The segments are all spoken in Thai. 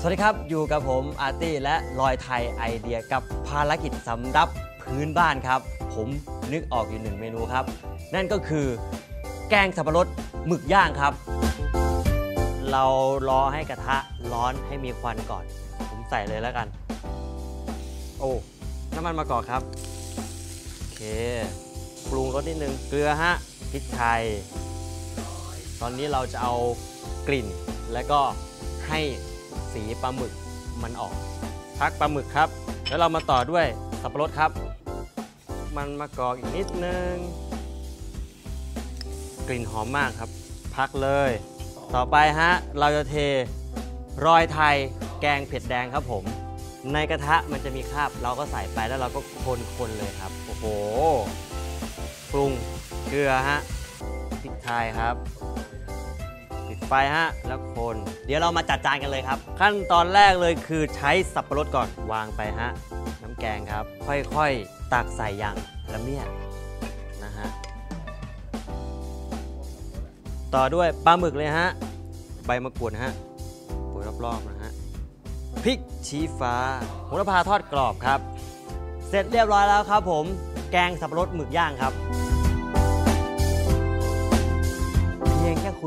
สวัสดีครับ อยู่กับผมอาร์ตี้และลอยไทยไอเดียกับภารกิจสำรับพื้นบ้านครับ ผมนึกออกอยู่หนึ่งเมนูครับ นั่นก็คือแกงสับปะรดหมึกย่างครับ เรารอให้กระทะร้อนให้มีควันก่อน ผมใส่เลยแล้วกัน โอ้น้ำมันมะกอกครับ โอเค ปรุงรสนิดนึง เกลือฮะพริกไทย ตอนนี้เราจะเอากลิ่นแล้วก็ให้ สีปลาหมึกมันออก พักปลาหมึกครับ แล้วเรามาต่อด้วยสับปะรดครับ มันมะกอกอีกนิดนึง กลิ่นหอมมากครับ พักเลย ต่อไปฮะ เราจะเทรอยไทยแกงเผ็ดแดงครับผม ในกระทะมันจะมีคราบ เราก็ใส่ไปแล้วเราก็คนๆเลยครับ โอ้โห ปรุงเกลือฮะพริกไทยครับ ปิดไฟฮะแล้วคน เดี๋ยวเรามาจัดจานกันเลยครับ ขั้นตอนแรกเลยคือใช้สับปะรดก่อนวางไปฮะน้ำแกงครับ ค่อยๆ ตักใส่อย่างละเมียดนะฮะต่อด้วยปลาหมึกเลยฮะใบมะกรูดฮะปรยรอบๆนะฮะพริกชี้ฟ้าโหระพาทอดกรอบครับ เสร็จเรียบร้อยแล้วครับผม แกงสับปะรดหมึกย่างครับ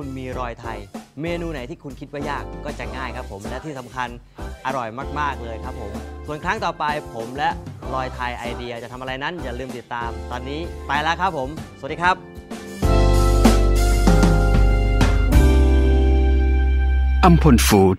คุณมีรอยไทย เมนูไหนที่คุณคิดว่ายากก็จะง่ายครับผม และที่สำคัญอร่อยมากๆเลยครับผม ส่วนครั้งต่อไปผมและรอยไทยไอเดียจะทำอะไรนั้นอย่าลืมติดตาม ตอนนี้ไปแล้วครับผม สวัสดีครับอัมพลฟู้ด